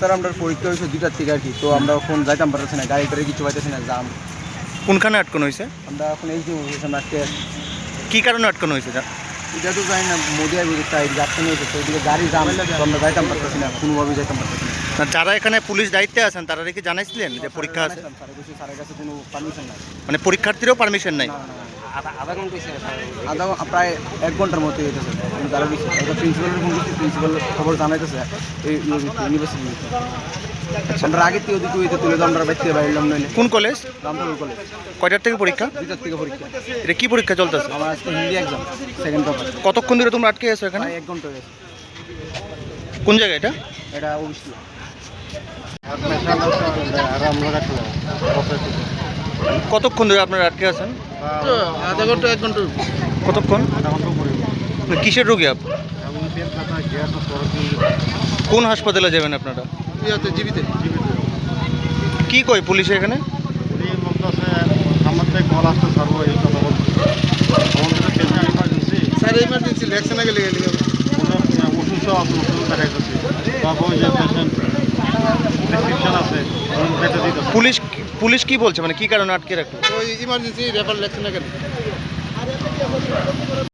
Sir আমরা পরীক্ষা হয়েছে দুইটার থেকে আর কি তো আমরা এখন যাইতাম পারতেছি না গাড়ি টাড়ি কিছু পাইতেছি না জাম কোনখানে আটকানো হয়েছে? আমরা এখন এই যে সামনে আজকে কি কারণে আটকানো হয়েছে এটা? তো জানি না মোদি আর তাই যাচ্ছে হয়েছে তো ওইদিকে গাড়ি জাম তো আমরা যাইতাম পারতেছি না কোনোভাবে যাইতাম পারতেছি না। না যারা এখানে পুলিশ দায়িত্বে আছেন তারা কি জানাইছিলেন যে পরীক্ষা আছে? জানাইছিলাম স্যারের কাছে, কোনো পারমিশন নাই। মানে পরীক্ষার্থীরও পারমিশন নাই? না, না, না। আধা ঘণ্টা আধা প্রায় এক ঘণ্টার মতো হইতেছে। কিন্তু তারা প্রিন্সিপালের ফোন করছি প্রিন্সিপাল খবর জানাইতেছে এই ইউনিভার্সিটি আমরা আগে থেকে ওদিকে হইতে তুলে তো আমরা বাইতে বাইরলাম নইলে কোন কলেজ রামপুর কলেজ কয়টার থেকে পরীক্ষা? দুইটার থেকে পরীক্ষা। এটা কি পরীক্ষা চলতেছে? আমার আজকে হিন্দি এক্সাম সেকেন্ড পেপার কতক্ষণ ধরে তোমরা আটকে আছো এখানে? এক ঘণ্টা হয়ে কোন জায়গা এটা? এটা অবশ্যই। কতক্ষণ ধরে আপনারা আটকে আছেন? আধা ঘণ্টা এক ঘণ্টা কতক্ষণ? কিসের রোগী আপনি কোন হাসপাতালে যাবেন আপনারা? জীবিতে। কি কয় পুলিশ এখানে? স্যার ইমার্জেন্সি ভ্যাকসিনে গেলে। গেলে পুলিশ পুলিশ কি বলছে? মানে কি কারণে আটকে রাখল? ওই ইমার্জেন্সি রেফার না গেলে